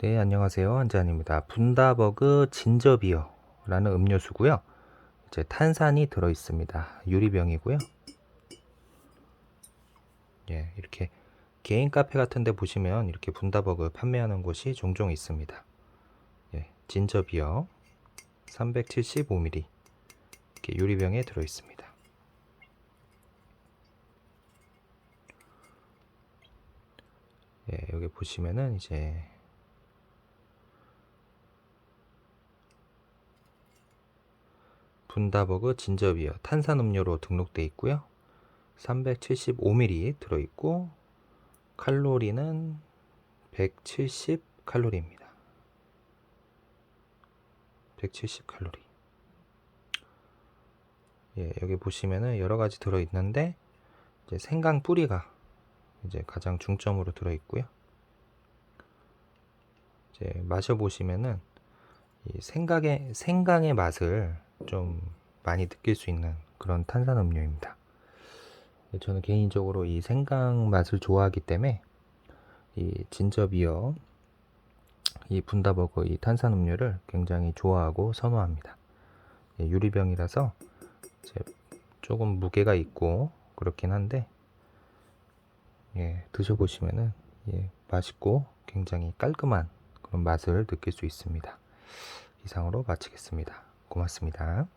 네, 안녕하세요. 한잔입니다. 분다버그 진저비어라는 음료수고요. 이제 탄산이 들어 있습니다. 유리병이고요. 예, 이렇게 개인 카페 같은 데 보시면 이렇게 분다버그 판매하는 곳이 종종 있습니다. 예, 진저비어 375ml 이렇게 유리병에 들어 있습니다. 예, 여기 보시면은 이제 분다버그 진저비어 탄산음료로 등록돼 있고요. 375ml 들어있고 칼로리는 170 칼로리입니다. 170 칼로리. 예, 여기 보시면은 여러 가지 들어 있는데 이제 생강 뿌리가 이제 가장 중점으로 들어 있고요. 이제 마셔 보시면은 이 생강의 생강의 맛을 좀 많이 느낄 수 있는 그런 탄산 음료입니다. 저는 개인적으로 이 생강 맛을 좋아하기 때문에 이 진저비어 이 분다버거 이 탄산 음료를 굉장히 좋아하고 선호합니다. 예, 유리병이라서 조금 무게가 있고 그렇긴 한데 예, 드셔보시면은 예, 맛있고 굉장히 깔끔한 그런 맛을 느낄 수 있습니다. 이상으로 마치겠습니다. 고맙습니다.